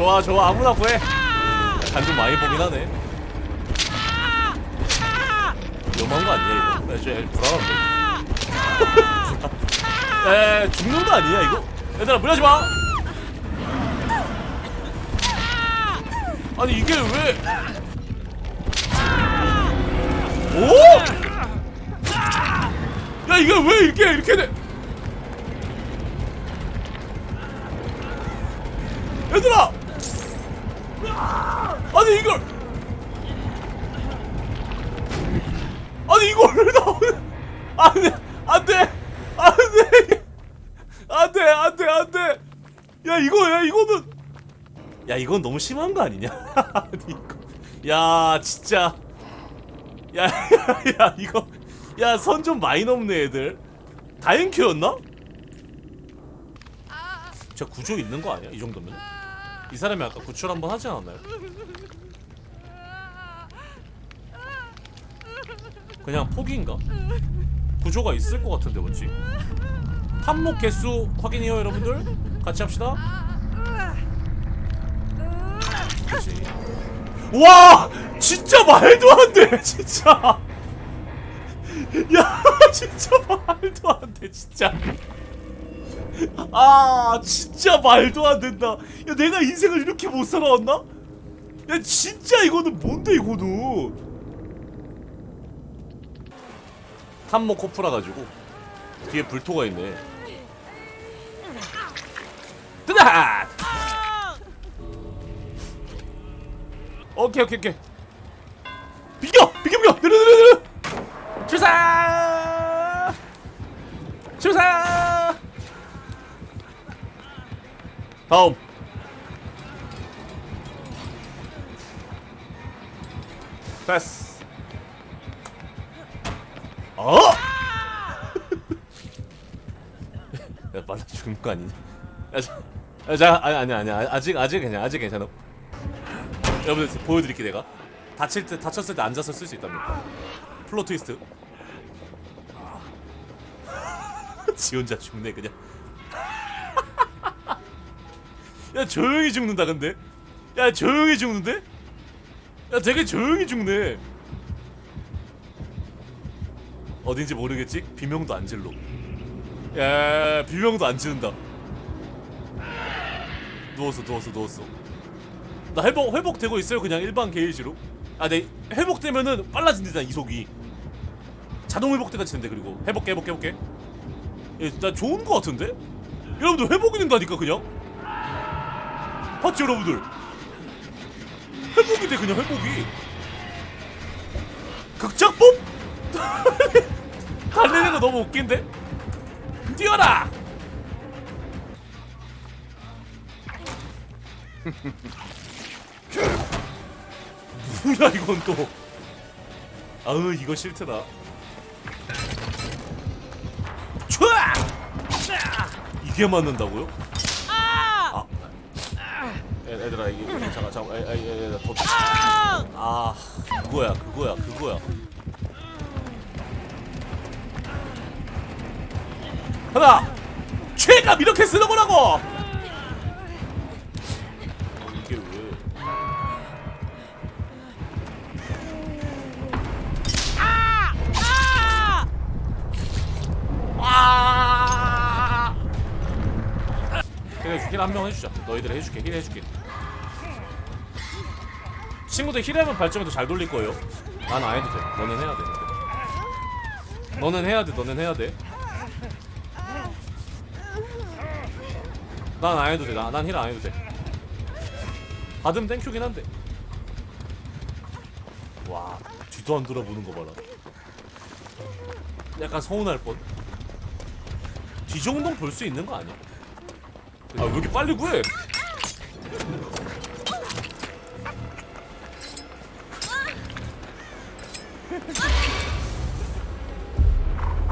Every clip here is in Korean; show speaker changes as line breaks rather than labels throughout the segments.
좋아 좋아. 아무나 구해. 간 좀 많이 보긴 하네. 위험한 거 아니야 이거? 야, 저 불안한데. 에 죽는 거 아니야 이거? 얘들아 무리하지 마! 아니 이게 왜? 오? 야 이게 왜 이렇게 이렇게 돼? 얘들아 아니 이걸. 아니 이걸 나오는 안돼 안돼 안돼. 안돼 안돼 야 이거 야 이거는. 야 이건 너무 심한 거 아니냐? 아니 야 진짜. 야 야 이거. 야 선 좀 많이 넘네 애들. 다행큐였나? 진짜 구조 있는 거 아니야 이 정도면 이 사람이 아까 구출 한번 하지 않았나요? 그냥 포기인가? 구조가 있을 것 같은데 뭔지. 탐목 개수 확인해요 여러분들. 같이 합시다. 그치 와! 진짜 말도 안돼 진짜. 야 진짜 말도 안돼 진짜 아 진짜 말도 안 된다. 야 내가 인생을 이렇게 못 살아왔나? 야 진짜 이거는 뭔데 이거는? 탐모 코프라 가지고 뒤에 불토가 있네. 뜨다! 오케이 오케이 오케이. 비겨 비겨 비겨 내려 내려 내려! 출사 출사 다음. 됐어? 어? 야 말라 죽는 거 아니냐? 야, 자, 아니 아니 아니 아직 아직 괜찮아. 아직 괜찮아. 여러분들 보여드릴게 내가. 다칠 때 다쳤을 때 앉아서 쓸 수 있답니다. 플로 트위스트. 지 혼자 죽네 그냥 야 조용히 죽는다 근데. 야 조용히 죽는데? 야 되게 조용히 죽네. 어딘지 모르겠지? 비명도 안 질러. 야 비명도 안 지른다. 누웠어 누웠어 누웠어. 나 회복 회복되고 있어요 그냥 일반 게이지로. 아네 회복되면은 빨라진대잖아 이속이. 자동 회복돼가 지는데 그리고. 회복해 회복해 회복해. 예, 나 좋은 거 같은데? 여러분들 회복이 된다니까 그냥 봤지 여러분들? 회복이 돼 그냥 회복이. 극작법? 달리는 거 너무 웃긴데? 뛰어라! 뭐야 이건 또? 아으 이거 싫더라 촤아! 이게 맞는다고요? 아 애, 애들아 이게 잠깐 잠깐 에, 에, 에, 에, 더... 아 그거야 그거야 그거야 하나 최감 이렇게 쓰는 거라고 이게 왜 아! 그래 힐한명 해주자. 너희들 해줄게. 힐 해줄게. 친구들 힐하면 발전기도 잘 돌릴 거예요. 난 안 해도 돼. 너는 해야 돼. 너는 해야 돼. 너는 해야 돼. 난 안 해도 돼. 난힐 안 해도 돼. 받으면 땡큐긴 한데. 와 뒤도 안 돌아보는 거 봐라. 약간 서운할 뻔. 뒤 정도는 볼수 있는 거 아니야? 아 왜 이렇게 빨리 구해?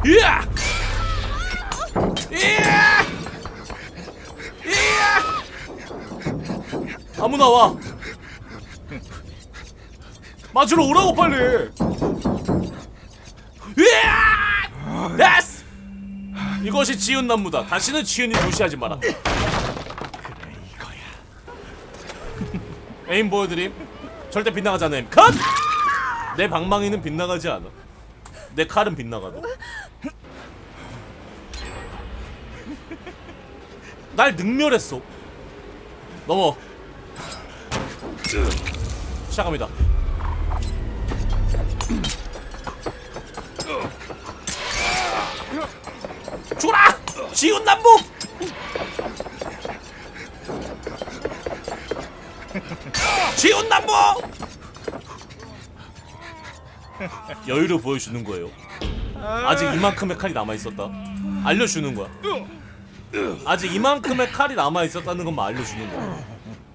이야! 이야! 이야! 아무나 와. 맞으러 오라고 빨리. 됐어! 이것이 지은 나무다. 다시는 지은이 무시하지 마라. 에임 보여드림 절대 빗나가지 에임 컷! 내 방망이는 빗나가지 않아 내 칼은 빗나가도 날 능멸했어 넘어 시작합니다 죽어라! 지훈 남북! 지훈 남북! 여유를 보여주는 거예요. 아직 이만큼의 칼이 남아 있었다. 알려주는 거야. 아직 이만큼의 칼이 남아 있었다는 것만 알려주는 거야.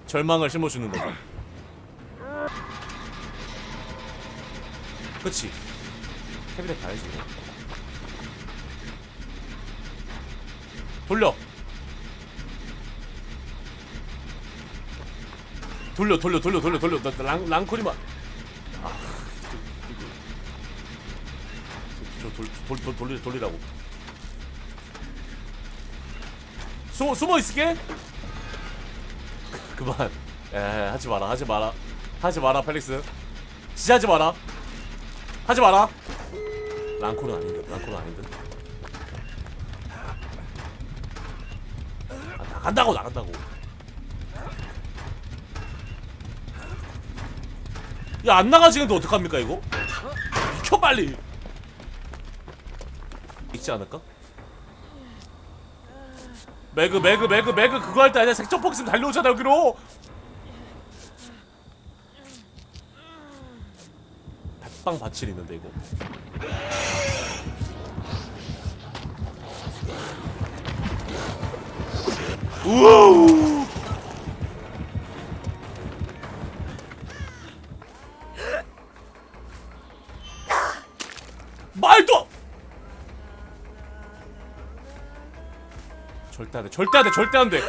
절망을 심어주는 거죠. 그치? 캐비넷 가야지. 돌려. 돌려 돌려 돌려 돌려 돌려 나, 나 랑, 랑코리만 아, 저돌돌 돌, 돌리 돌리라고 숨어 숨어 있을게. 그만. 에 하지 마라 하지 마라. 하지 마라 펠릭스. 진짜 하지 마라. 하지 마라. 랑코는 아닌데 랑코는 아닌데. 아, 나간다고 나간다고. 야 안 나가지는데 어떡합니까 이거? 비켜 빨리. 있지 않을까? 매그 매그 매그 매그 그거 할 때 아니야? 색점폭 있으면 달려오잖아 여기로. 백방 바칠 있는데 이거. 우와우 절대 안돼 절대 안돼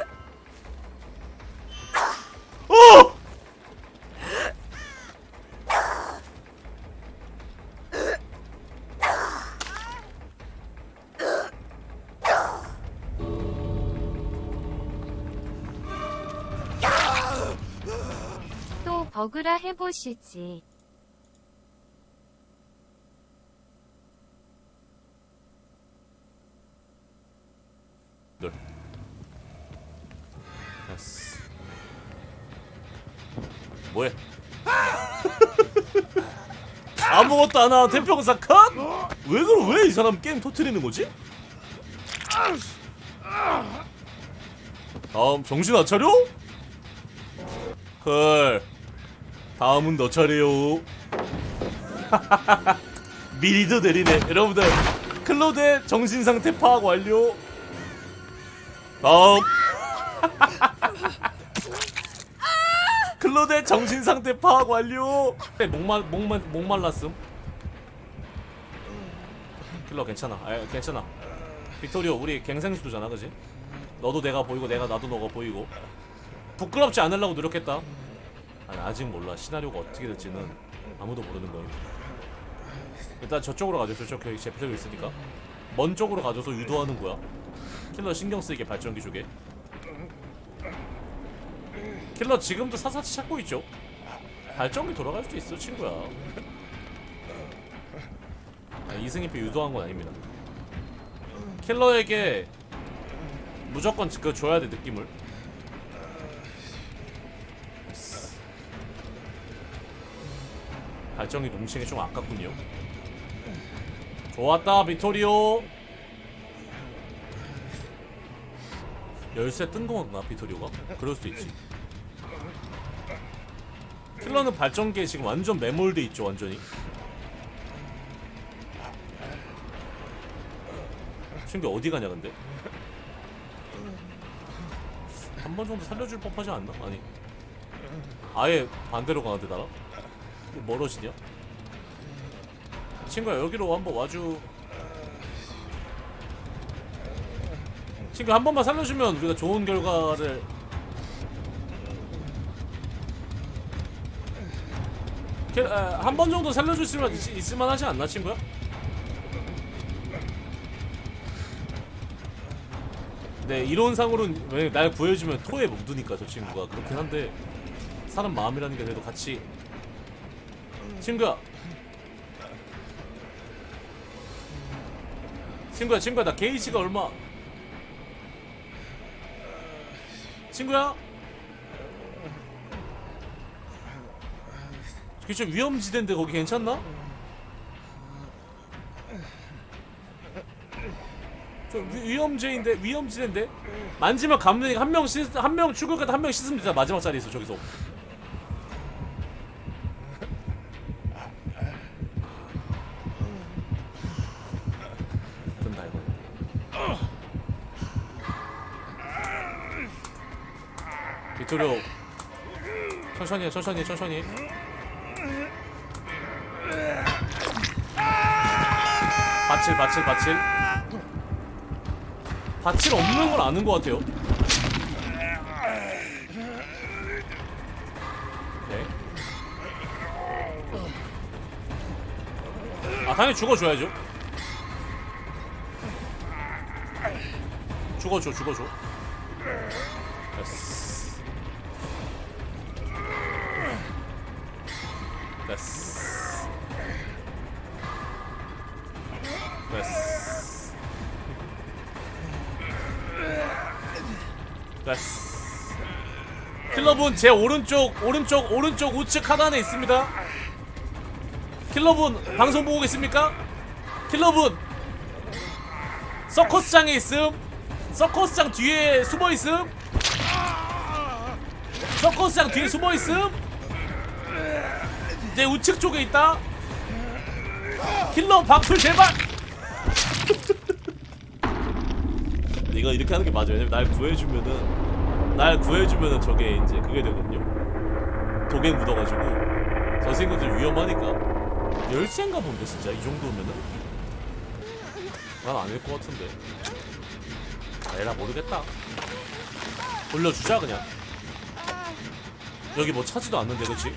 어
또 버그라 해보시지.
널 됐어 뭐해 아무것도 안 하는 태평사 컷? 왜 그러 왜이 사람 게임 터트리는 거지? 다음 정신 안 차려? 헐 다음은 너 차례요 미리도 내리네 여러분들 클로드의 정신상태 파악 완료 다음 클로드의 정신 상태 파악 완료. 네, 목말 목말 목말랐음. 클로 괜찮아. 아, 괜찮아. 빅토리오 우리 갱생수도잖아 그지? 너도 내가 보이고 내가 나도 너가 보이고. 부끄럽지 않으려고 노력했다. 아니 아직 몰라. 시나리오가 어떻게 될지는 아무도 모르는 거예요 일단 저쪽으로 가죠. 저쪽 그 제피터기 있으니까. 먼 쪽으로 가줘서 유도하는 거야. 킬러 신경 쓰이게 발전기 쪽에 킬러 지금도 사사치 찾고 있죠? 발전기 돌아갈 수도 있어 친구야. 아, 이승입에 유도한 건 아닙니다. 킬러에게 무조건 그 줘야 돼 느낌을. 발전기 동시에 좀 아깝군요. 좋았다 비토리오. 열쇠 뜬 거구나 비토리오가? 그럴 수도 있지 킬러는 발전기에 지금 완전 매몰돼 있죠 완전히 친구 어디 가냐 근데 한 번 정도 살려줄 법하지 않나? 아니 아예 반대로 가는데 나라? 뭐 멀어지냐? 친구야 여기로 한번 와주 친구 한 번만 살려주면 우리가 좋은 결과를 한 번 정도 살려줄 수 있을만 하지 않나 친구야? 네 이론상으로는 왜 날 구해주면 토에 묻으니까 저 친구가. 그렇긴 한데 사람 마음이라는 게 그래도 같이. 친구야. 친구야 친구야 나 게이지가 얼마? 친구야 그게 좀 위험지대인데 거기 괜찮나? 좀 위, 위험지인데 위험지대인데 만지면 감는 한명 씻, 한명 죽을 때한 명 씻으면 되잖아 마지막 자리에 있어 저기서 천천히 해 천천히 해 천천히 해. 바칠 바칠 바칠. 바칠 없는 걸 아는 것 같아요. 오케이 아 당연히 죽어줘야죠. 죽어줘 죽어줘 됐어 킬러분 제 오른쪽 오른쪽 오른쪽 우측 하단에 있습니다. 킬러분 방송 보고 계십니까? 킬러분 서커스장에 있음. 서커스장 뒤에 숨어 있음. 서커스장 뒤에 숨어 있음. 내 우측 쪽에 있다. 킬러 방풀 제발 이거 이렇게 하는 게 맞아 왜냐면 날 구해주면은 날 구해주면은 저게 이제 그게 되거든요. 독에 묻어가지고. 저 친구들 위험하니까. 열쇠인가 본데 진짜? 이 정도면은? 난 아닐 것 같은데. 아, 에라 모르겠다. 올려주자 그냥. 여기 뭐 차지도 않는데 그치?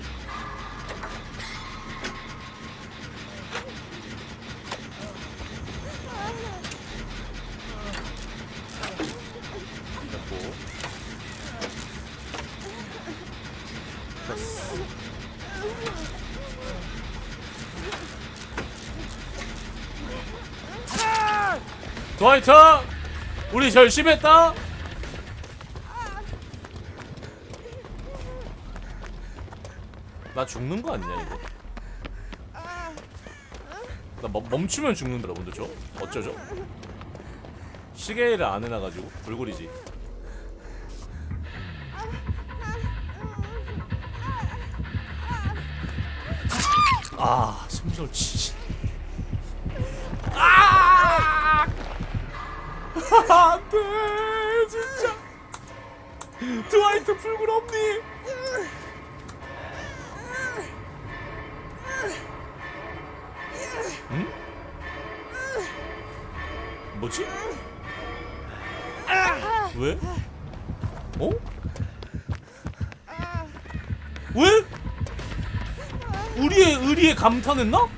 드와이트 우리 열심히 했다! 나 죽는 거 아니냐 이거? 나 멈, 멈추면 죽는다 여러분들 저. 어쩌죠? 시계를 안 해놔가지고 불굴이지 아 심장 치 아! 안돼 진짜 드와이트 불굴 없니? 응? 뭐지? 왜? 어? 왜? 우리의 의리에 감탄했나?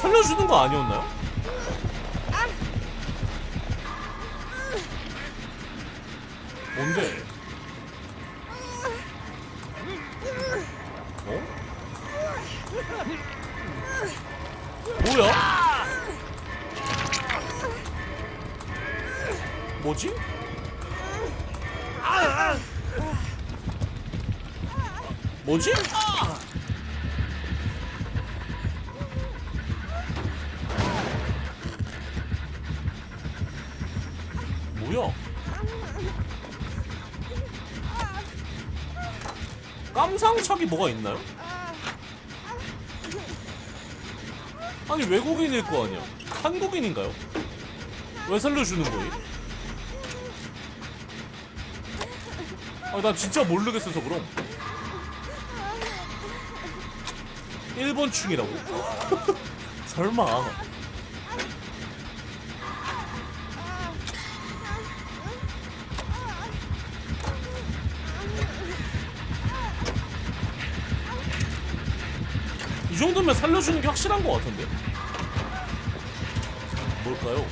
살려주는 거 아니었나요? 뭔데? 어? 뭐야? 뭐지? 뭐지? 뭐야? 깜상착이 뭐가 있나요? 아니 외국인일 거 아니야? 한국인인가요? 왜 살려주는 거임? 아, 난 진짜 모르겠어서 그럼. 일본 충이라고? 설마. 정도면 살려주는 게 확실한 것 같은데. 뭘까요?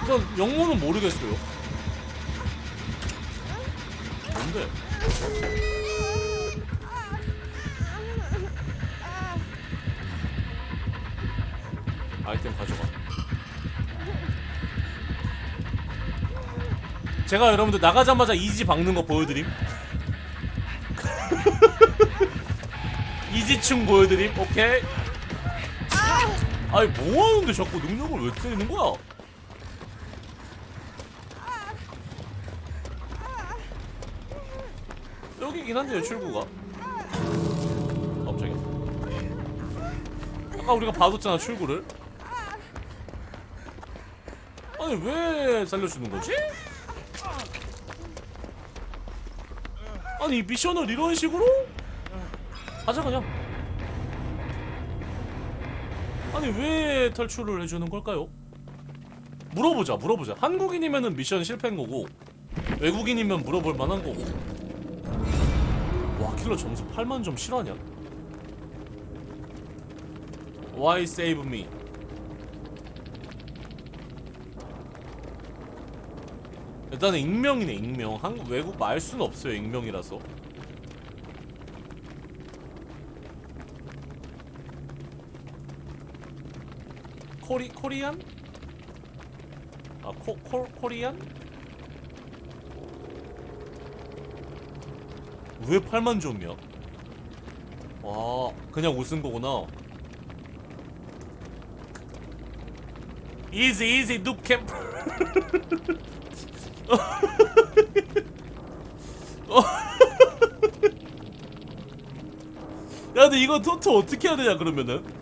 일단 영문은 모르겠어요. 뭔데? 아이템 가져가. 제가 여러분들 나가자마자 이지 박는 거 보여드림. 지충 보여드림. 오케이. 아니 뭐 하는데 자꾸 능력을 왜 때리는 거야? 여기긴 한데요 출구가. 갑자기. 아까 우리가 봐뒀잖아 출구를. 아니 왜 살려주는 거지? 아니 이 미션을 이런 식으로? 하자 그냥. 아니 왜 탈출을 해주는 걸까요? 물어보자 물어보자 한국인이면은 미션 실패인 거고 외국인이면 물어볼 만한 거고 와 킬러 점수 8만 점 실화냐? Why save me? 일단은 익명이네 익명 한 외국 말 수는 없어요 익명이라서 코리 코리안? 아코 코, 코리안? 왜 8만 점이야? 와 그냥 웃은 거구나 이지 이지 눕캠 야 근데 이거 토토 어떻게 해야 되냐 그러면은